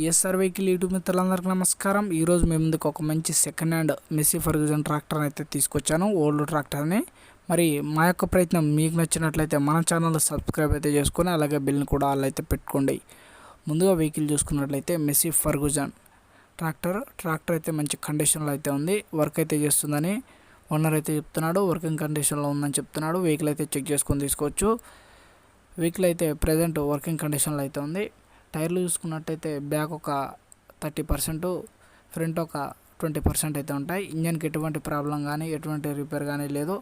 SR vehicle YouTube మిత్రులందరికీ నమస్కారం. ఈరోజు మేము ముందుకు ఒక మంచి second hand Massey Ferguson tractor అయితే తీసుకొచ్చాను. ఓల్డ్ ట్రాక్టర్ని మరి మా యొక్క ప్రయత్నం మీకు నచ్చినట్లయితే మన ఛానల్ సబ్స్క్రైబ్ అయితే చేసుకొని అలాగే బిల్ని కూడా అలా అయితే పెట్టుకోండి. ముందుగా వెహికల్ చూసుకున్నట్లయితే మెస్సీ ఫర్గ్యూజన్ ట్రాక్టర్ ట్రాక్టర్ అయితే మంచి కండిషన్లో అయితే ఉంది. వర్క్ అయితే చేస్తుందని ఓనర్ అయితే చెప్తున్నాడు. వర్కింగ్ కండిషన్లో ఉందని చెప్తున్నాడు. వెహికల్ అయితే చెక్ చేసుకొని తీసుకోవచ్చు. వెహికల్ అయితే ప్రజెంట్ వర్కింగ్ కండిషన్లో అయితే ఉంది. టైర్లు చూసుకున్నట్టయితే బ్యాక్ ఒక థర్టీ పర్సెంట్ ఫ్రంట్ ఒక ట్వంటీ పర్సెంట్ అయితే ఉంటాయి. ఇంజన్కి ఎటువంటి ప్రాబ్లం కానీ ఎటువంటి రిపేర్ కానీ లేదు.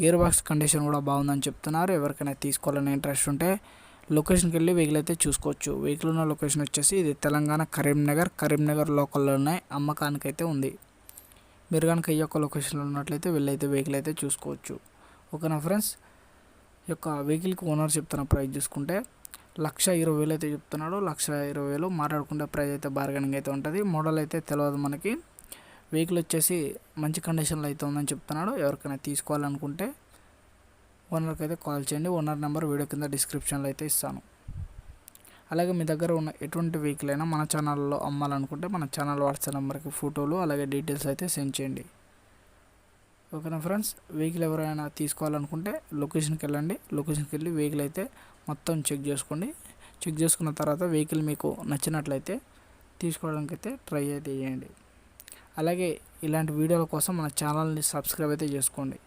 గేర్ బాక్స్ కండిషన్ కూడా బాగుందని చెప్తున్నారు. ఎవరికైనా తీసుకోవాలని ఇంట్రెస్ట్ ఉంటే లొకేషన్కి వెళ్ళి వెహికల్ అయితే చూసుకోవచ్చు. వెహికల్ ఉన్న లొకేషన్ వచ్చేసి ఇది తెలంగాణ కరీంనగర్. కరీంనగర్ లోకల్లోనే అమ్మకానికి అయితే ఉంది. మీరు కనుక ఈ యొక్క లొకేషన్లో ఉన్నట్లయితే వెళ్ళైతే వెహికల్ అయితే చూసుకోవచ్చు. ఓకేనా ఫ్రెండ్స్? ఈ యొక్క వెహికల్కి ఓనర్ చెప్తున్న ప్రైస్ చూసుకుంటే లక్ష ఇరవై వేలు అయితే చెప్తున్నాడు. లక్ష ఇరవై వేలు మాట్లాడుకుంటే ప్రైస్ అయితే బార్గెనింగ్ అయితే ఉంటుంది. మోడల్ అయితే తెలియదు మనకి. వెహికల్ వచ్చేసి మంచి కండిషన్లో అయితే ఉందని చెప్తున్నాడు. ఎవరికైనా తీసుకోవాలనుకుంటే ఓనర్కి అయితే కాల్ చేయండి. ఓనర్ నెంబర్ వీడియో కింద డిస్క్రిప్షన్లో అయితే ఇస్తాను. అలాగే మీ దగ్గర ఉన్న ఎటువంటి వెహికల్ అయినా మన ఛానల్లో అమ్మాలనుకుంటే మన ఛానల్ వాట్సాప్ నెంబర్కి ఫోటోలు అలాగే డీటెయిల్స్ అయితే సెండ్ చేయండి. ఓకేనా ఫ్రెండ్స్? వెహికల్ ఎవరైనా తీసుకోవాలనుకుంటే లొకేషన్కి వెళ్ళండి. లొకేషన్కి వెళ్ళి వెహికల్ అయితే మొత్తం చెక్ చేసుకోండి. చెక్ చేసుకున్న తర్వాత వెహికల్ మీకు నచ్చినట్లయితే తీసుకోవడానికి అయితే ట్రై అయితే చేయండి. అలాగే ఇలాంటి వీడియోల కోసం మన ఛానల్ని సబ్స్క్రైబ్ అయితే చేసుకోండి.